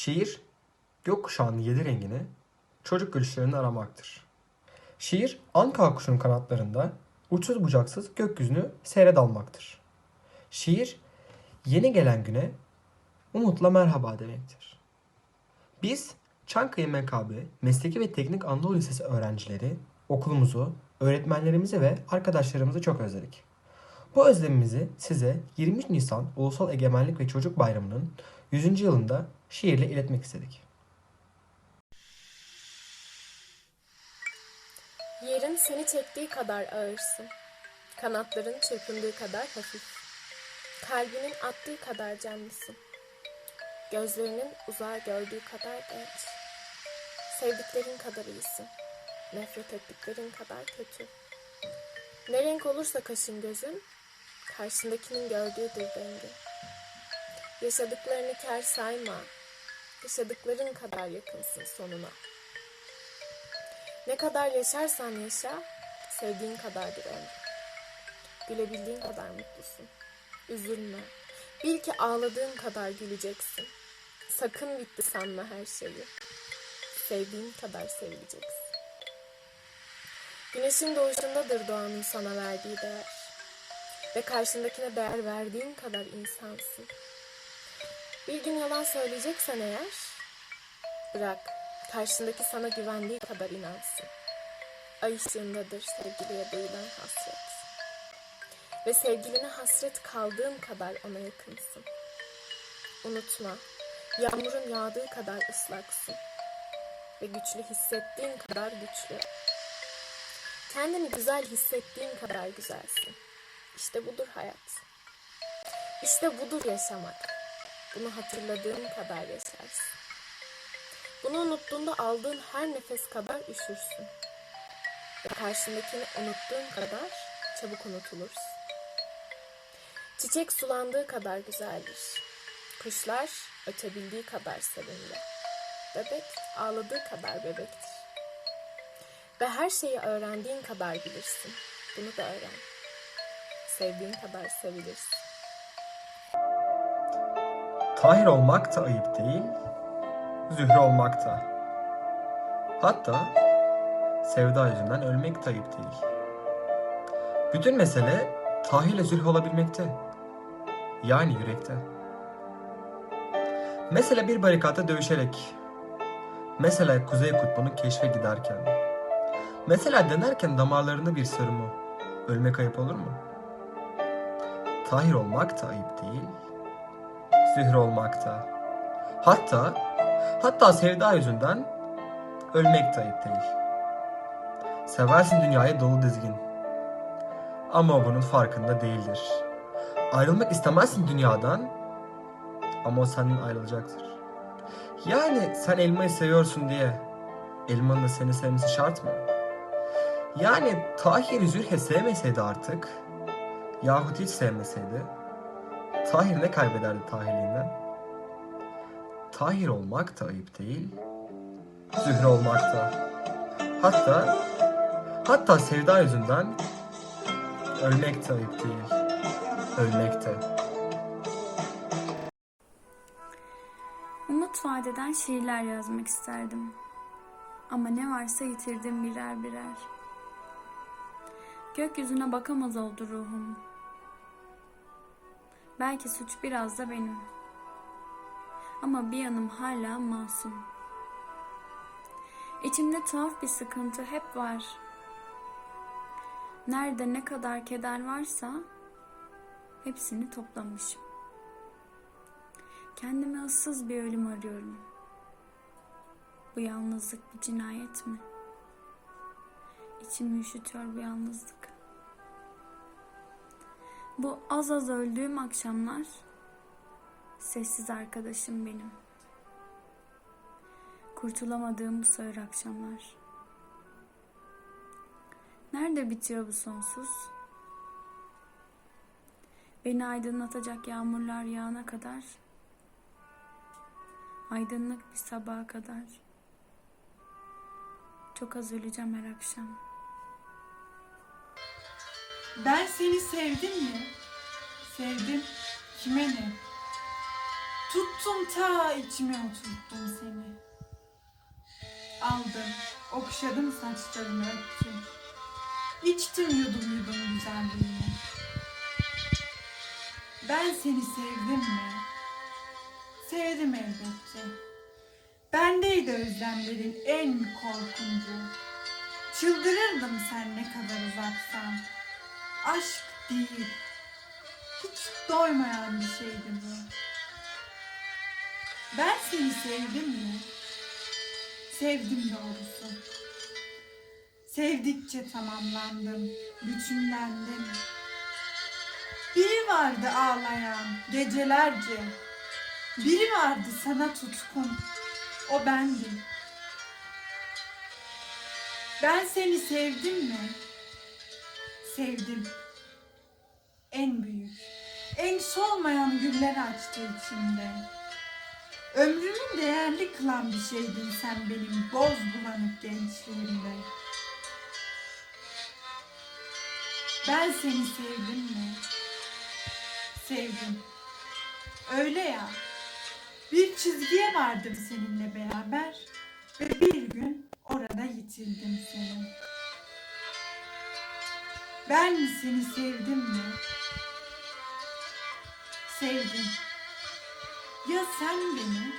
Şiir, gökkuşağının yedi rengini, çocuk gülüşlerini aramaktır. Şiir, anka kuşunun kanatlarında uçsuz bucaksız gökyüzünü seyre dalmaktır. Şiir, yeni gelen güne umutla merhaba demektir. Biz Çankaya MKB Mesleki ve Teknik Anadolu Lisesi öğrencileri okulumuzu, öğretmenlerimizi ve arkadaşlarımızı çok özledik. Bu özlemimizi size 23 Nisan Ulusal Egemenlik ve Çocuk Bayramı'nın 100. yılında şiirle iletmek istedik. Yerin seni çektiği kadar ağırsın. Kanatların çırpındığı kadar hafif. Kalbinin attığı kadar canlısın. Gözlerinin uzağa gördüğü kadar genç. Sevdiklerin kadar iyisin. Nefret ettiklerin kadar kötü. Ne renk olursa kaşın gözün, karşındakinin gördüğüdür rengin. Yaşadıklarını kar sayma. Yaşadıkların kadar yakınsın sonuna. Ne kadar yaşarsan yaşa, sevdiğin kadardır ömrün. Gülebildiğin kadar mutlusun. Üzülme. Bil ki ağladığın kadar güleceksin. Sakın bitti sanma her şeyi. Sevdiğin kadar sevileceksin. Güneşin doğuşundadır doğanın sana verdiği değer. Ve karşındakine değer verdiğin kadar insansın. Bir gün yalan söyleyeceksen eğer, bırak karşındaki sana güvendiği kadar inansın. Ay ışığındadır sevgiliye duyulan hasret. Ve sevgiline hasret kaldığın kadar ona yakınsın. Unutma, yağmurun yağdığı kadar ıslaksın. Ve güçlü hissettiğin kadar güçlü. Kendini güzel hissettiğin kadar güzelsin. İşte budur hayat. İşte budur yaşamak. Bunu hatırladığın kadar yaşarsın. Bunu unuttuğunda aldığın her nefes kadar üşürsün. Ve karşındakini unuttuğun kadar çabuk unutulursun. Çiçek sulandığı kadar güzeldir. Kuşlar ötebildiği kadar sevimli. Bebek ağladığı kadar bebektir. Ve her şeyi öğrendiğin kadar bilirsin. Bunu da öğren. Sevdiğin kadar sevilirsin. Tahir olmak da ayıp değil, zühre olmak da. Hatta sevda yüzünden ölmek de ayıp değil. Bütün mesele Tahir ile zühre olabilmekte. Yani yürekte. Mesela bir barikatta dövüşerek. Mesela Kuzey Kutbu'nu keşfe giderken. Mesela denerken damarlarında bir sarımı. Ölmek ayıp olur mu? Tahir olmak da ayıp değil, zühre olmakta. Hatta, hatta sevda yüzünden ölmek de ayıp değil. Seversin dünyayı dolu dizgin. Ama bunun farkında değildir. Ayrılmak istemezsin dünyadan ama o senden ayrılacaktır. Yani sen elmayı seviyorsun diye elmanın da seni sevmesi şart mı? Yani Tahir Zülhe sevmeseydi artık yahut hiç sevmeseydi Tahir ne kaybederdi Tahirliğinden? Tahir olmak da ayıp değil, Zühre olmak da. Hatta, hatta sevda yüzünden ölmek de ayıp değil, ölmek de. Umut vadeden şiirler yazmak isterdim. Ama ne varsa yitirdim birer birer. Gökyüzüne bakamaz oldu ruhum. Belki suç biraz da benim. Ama bir yanım hala masum. İçimde tuhaf bir sıkıntı hep var. Nerede ne kadar keder varsa hepsini toplamışım. Kendime ıssız bir ölüm arıyorum. Bu yalnızlık bir cinayet mi? İçimi üşütüyor bu yalnızlık. Bu az az öldüğüm akşamlar sessiz arkadaşım benim. Kurtulamadığım bu sağır akşamlar. Nerede bitiyor bu sonsuz? Beni aydınlatacak yağmurlar yağana kadar aydınlık bir sabaha kadar çok az öleceğim her akşam. Ben seni sevdim mi? Sevdim. Kime ne? Tuttum ta içime oturttum seni. Aldım, okşadım saçlarını öptüm. İçtim yudum yudum güzelliğini. Ben seni sevdim mi? Sevdim elbette. Bendeydi özlemlerin en korkuncu. Çıldırırdım sen ne kadar uzaksan. Aşk değil. Hiç doymayan bir şeydi bu. Ben seni sevdim mi? Sevdim doğrusu. Sevdikçe tamamlandım, bütünlendim. Biri vardı ağlayan gecelerce. Biri vardı sana tutkun. O bendim. Ben seni sevdim mi? Sevdim. En büyük, en solmayan güller açtı içimde. Ömrümü değerli kılan bir şeydin sen benim boz bulanık gençliğimde. Ben seni sevdim mi? Sevdim. Öyle ya. Bir çizgiye vardım seninle beraber ve bir gün orada yitirdim seni. Ben seni sevdim mi? Sevdim. Ya sen beni?